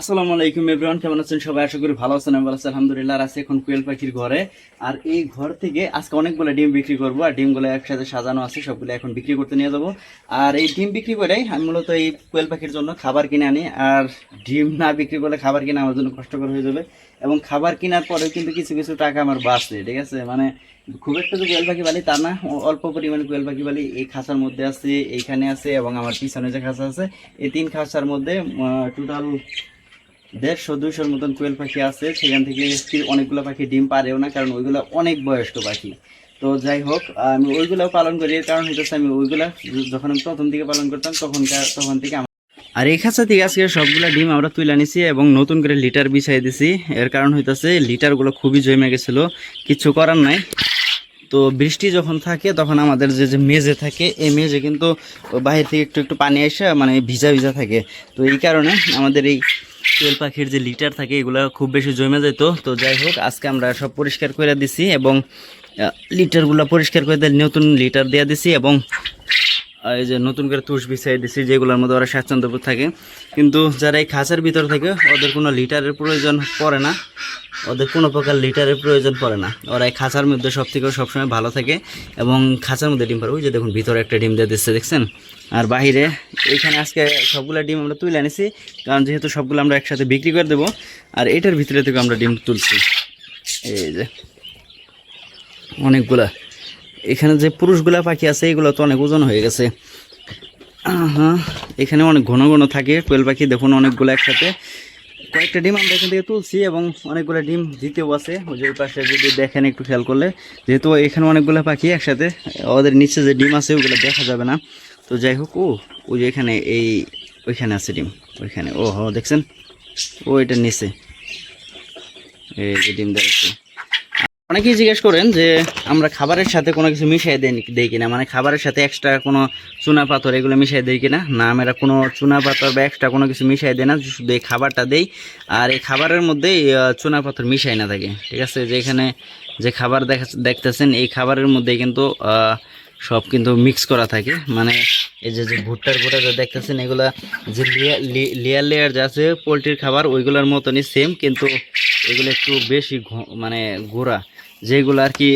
আসসালামু আলাইকুম এভরিওয়ান, কেমন আছেন সবাই? আশা করি ভালো আছেন, আমি আছি। আলহামদুলিল্লাহ আছি এখন কোয়েল পাখির ঘরে। আর এই ঘর থেকে আজকে অনেকগুলো ডিম বিক্রি করব, আর ডিমগুলো একসাথে সাজানো আছে, সবগুলো এখন বিক্রি করতে নিয়ে যাব। আর এই ডিম বিক্রি করে আমি মূলত এই কোয়েল পাখির জন্য খাবার কিনে আনি, আর ডিম না বিক্রি করলে খাবার কিনে আমার জন্য কষ্টকর হয়ে যাবে। এবং খাবার কেনার পরেও কিন্তু কিছু কিছু টাকা আমার বাঁচছে ঠিক আছে? মানে খুব একটা যে কোয়েল পাখি বালি তা না অল্প পরিমাণে কোয়েল পাখি বালি এই খাঁচার মধ্যে আছে, এইখানে আছে, এবং আমার পিছনে যে খাঁচা আছে, এই তিন খাঁচার মধ্যে টোটাল দেড়শো, দুইশোর মতন কোয়েল পাখি আছে। সেখান থেকে অনেকগুলো পাখি ডিম পারেও না, কারণ ওইগুলো অনেক বয়স্ক পাখি। তো যাই হোক, আমি ওইগুলো পালন করি, এর কারণ হইতেছে আমি ওইগুলা যখন আমি প্রথম থেকে পালন করতাম, তখনকার, তখন থেকে আর এই খাঁচা থেকে আজকে সবগুলো ডিম আমরা তুলে নিছি এবং নতুন করে লিটার বিছাই দিছি। এর কারণ হইতেছে, লিটারগুলো খুবই জমে গেছিল, কিছু করার নাই। তো বৃষ্টি যখন থাকে, তখন আমাদের যে যে মেজে থাকে, এই মেজে কিন্তু বাইরে থেকে একটু একটু পানি এসে মানে ভিজা ভিজা থাকে। তো এই কারণে আমাদের এই কোয়েল পাখির যে লিটার থাকে, এগুলো খুব বেশি জমে যেত তো। যাই হোক, আজকে আমরা সব পরিষ্কার করে দিছি এবং লিটারগুলো পরিষ্কার করে দিয়ে নতুন লিটার দেওয়া দিছি এবং এই যে নতুন করে তুষ বিছাই দিছি, যেগুলোর মধ্যে ওরা স্বাচ্ছন্দ্যবোধ থাকে। কিন্তু যারা এই খাঁচার ভিতর থাকে, ওদের কোনো লিটারের প্রয়োজন পড়ে না। ওদের কোনো প্রকার লিটারের প্রয়োজন পড়ে না। ওরা এই খাঁচার মধ্যে সব থেকে সবসময় ভালো থাকে এবং খাঁচার মধ্যে ডিম পারে ওই যে দেখুন, ভিতরে একটা ডিম দিয়ে দিচ্ছে, দেখছেন? আর বাহিরে এইখানে আজকে সবগুলো ডিম আমরা তুলে আনিছি কারণ যেহেতু সবগুলো আমরা একসাথে বিক্রি করে দেবো, আর এটার ভিতরে থেকে আমরা ডিম তুলছি। এই যে, অনেকগুলা। এখানে যে পুরুষগুলা পাখি আছে, এগুলো তো অনেক ওজন হয়ে গেছে। হ্যাঁ এখানে অনেক ঘন ঘন থাকে কোয়েল পাখি, দেখুন অনেকগুলো একসাথে। কয়েকটা ডিম আমরা এখান থেকে তুলছি এবং অনেকগুলো ডিম দিতেও আছে। ওই যে পাশে যদি দেখেন একটু খেয়াল করলে, যেহেতু এখানে অনেকগুলো পাখি একসাথে, ওদের নিচে যে ডিম আছে, ওগুলো দেখা যাবে না। তো যাই হোক, ও, ওই যে এখানে এই, ওইখানে আছে ডিম, ওইখানে ও হ দেখছেন? ও, এটা নিচে। এই যে ডিম দেখাচ্ছে অনেকেই জিজ্ঞেস করেন যে আমরা খাবারের সাথে কোনো কিছু মিশিয়ে দেই দেই কিনা। মানে খাবারের সাথে এক্সট্রা কোনো চুনা পাথর এগুলো মিশিয়ে দিই কিনা। না আমরা কোনো চুনা পাথর বা এক্সট্রা কোনো কিছু মিশিয়ে দেয় না শুধু এই খাবারটা দেই। আর এই খাবারের মধ্যেই আহ, চুনা পাথর মিশাই না থাকে। ঠিক আছে? যে এখানে যে খাবার দেখা দেখতেছেন এই খাবারের মধ্যে কিন্তু সব কিন্তু মিক্স করা থাকে। মানে এই যে যে ভুট্টার গোটা যা দেখতেছেন এগুলা যে লেয়ার লেয়ার যে আছে পোলট্রির খাবার ওইগুলোর মতনই সেম কিন্তু এগুলো একটু বেশি মানে গোড়া। যেগুলো আর কি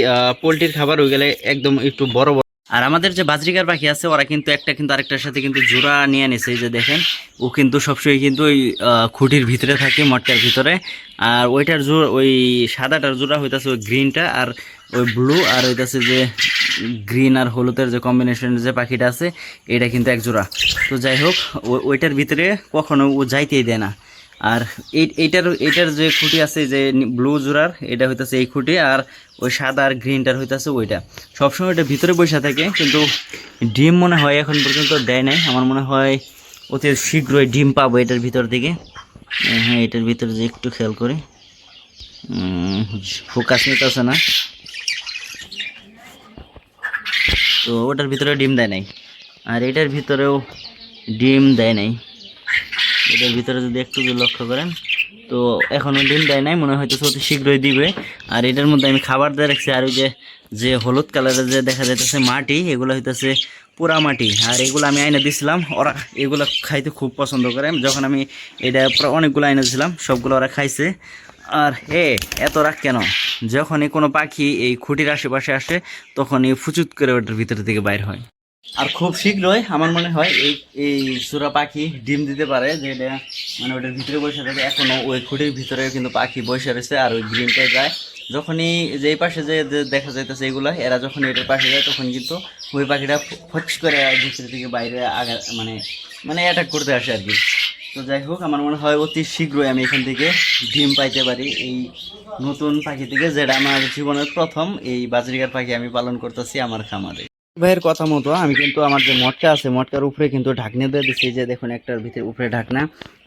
পোলট্রির খাবার ওইগুলো একদম একটু বড় বড়। আর আমাদের যে বাজরিকার পাখি আছে, ওরা কিন্তু একটা কিন্তু আরেকটার সাথে কিন্তু জোড়া নিয়ে নিছে যে দেখেন। ও কিন্তু সবসময় কিন্তু ওই খুঁটির ভিতরে থাকে, মটকার ভিতরে। আর ওইটার জোড়া ওই সাদাটার জোড়া হইতাছে ওই গ্রিনটা আর ওই ব্লু, আর হইতাছে যে গ্রিন আর হলুদের যে কম্বিনেশনের যে পাখিটা আছে, এটা কিন্তু এক জোড়া। তো যাই হোক ওইটার ভিতরে কখনো ও যাইতেই দেয় না। আর এই, এইটার এইটার যে খুঁটি আছে যে ব্লু জোড়ার, এটা হইতেছে এই খুঁটি আর ওই সাদা আর গ্রিনটার হইতাছে ওইটা। সবসময় এটা ভিতরে বসে থাকে, কিন্তু ডিম মনে হয় এখন পর্যন্ত দেয় নাই। আমার মনে হয় অতি শীঘ্রই ডিম পাবো এটার ভিতর থেকে হ্যাঁ এটার ভিতরে যে একটু খেয়াল করি। ফোকাস নিতেছে না। তো ওটার ভিতরে ডিম দেয় নাই। আর এটার ভিতরেও ডিম দেয় নাই। এটার ভিতরে যদি একটু যদি লক্ষ্য করেন, তো এখনও ডিম দেয় নাই, মনে হয়তো অতি শীঘ্রই দিবে। আর এটার মধ্যে আমি খাবার দিয়ে রাখছি, আর ওই যে যে হলুদ কালারের যে দেখা যাইতেছে মাটি, এগুলো হইতেছে পুরা মাটি। আর এগুলো আমি আইনে দিছিলাম, ওরা এগুলো খাইতে খুব পছন্দ করে। যখন আমি এটা অনেকগুলো আইনে দিছিলাম, সবগুলো ওরা খাইছে। আর এ, এত রাগ কেন? যখনই কোনো পাখি এই খুঁটির আশেপাশে আসে, তখনই ফুচুত করে ওটার ভিতর থেকে বাইর হয়। আর খুব শীঘ্রই আমার মনে হয় এই এই সুরা পাখি ডিম দিতে পারে যেটা মানে ওটার ভিতরে বসে থাকে। এখনও ওই খুঁটির ভিতরে কিন্তু পাখি বসে রয়েছে আর ওই গ্রিনটায় যায়। যখনই যে এই পাশে যে দেখা যাইতেছে এগুলো, এরা যখন এটার পাশে যায়, তখন কিন্তু ওই পাখিটা ফটস করে ভিতরে থেকে বাইরে আগা মানে মানে অ্যাটাক করতে আসে আর কি। তো যাই হোক, আমার মনে হয় অতি শীঘ্রই আমি এখান থেকে ডিম পাইতে পারি এই নতুন পাখি থেকে, যেটা আমার জীবনের প্রথম এই বাজরিকার পাখি আমি পালন করতেছি আমার খামারে। ভাইয়ের কথা মতো, আমি কিন্তু আমার যে মটকা আছে, মটকার উপরে কিন্তু ঢাকনা দিয়ে দিছি, যে দেখুন একটার ভিতরে উপরে ঢাকনা,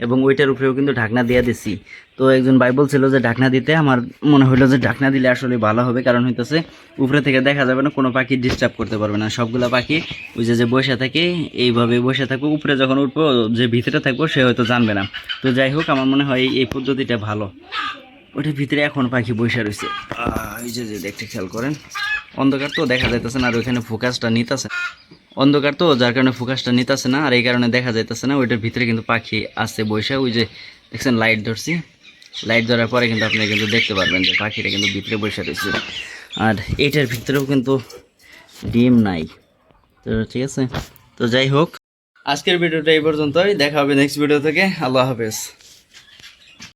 এবং ওইটার উপরেও কিন্তু ঢাকনা দিয়ে দিছি। তো একজন ভাই বলছিল যে ঢাকনা দিতে, আমার মনে হলো যে ঢাকনা দিলে আসলে ভালো হবে, কারণ হইতেছে উপরে থেকে দেখা যাবে না, কোনো পাখি ডিস্টার্ব করতে পারবে না। সবগুলা পাখি ওই যে যে বসে থাকে, এইভাবে বসে থাকব, উপরে যখন উঠবো, যে ভিতরে থাকব, সে হয়তো জানবে না। তো যাই হোক, আমার মনে হয় এই পদ্ধতিটা ভালো। ওটার ভিতরে এখন পাখি বসে রয়েছে। এই যে যে দেখতে খেয়াল করেন। অন্ধকার তো দেখা যাইতেছে না, আর ওইখানে ফোকাসটা নিতেছে। অন্ধকার তো, যার কারণে ফোকাসটা নিতেছে না, আর এই কারণে দেখা যাইতেছে না, ওইটার ভিতরে কিন্তু পাখি আছে বৈশা ওই যে দেখছেন লাইট ধরছি লাইট ধরার পরে কিন্তু আপনি কিন্তু দেখতে পারবেন যে পাখিটা কিন্তু ভিতরে বসে রয়েছে আর এইটার ভিতরেও কিন্তু ডিম নাই। তো ঠিক আছে, তো যাই হোক, আজকের ভিডিওটা এই পর্যন্তই, দেখা হবে নেক্সট ভিডিও থেকে, আল্লাহ হাফেজ।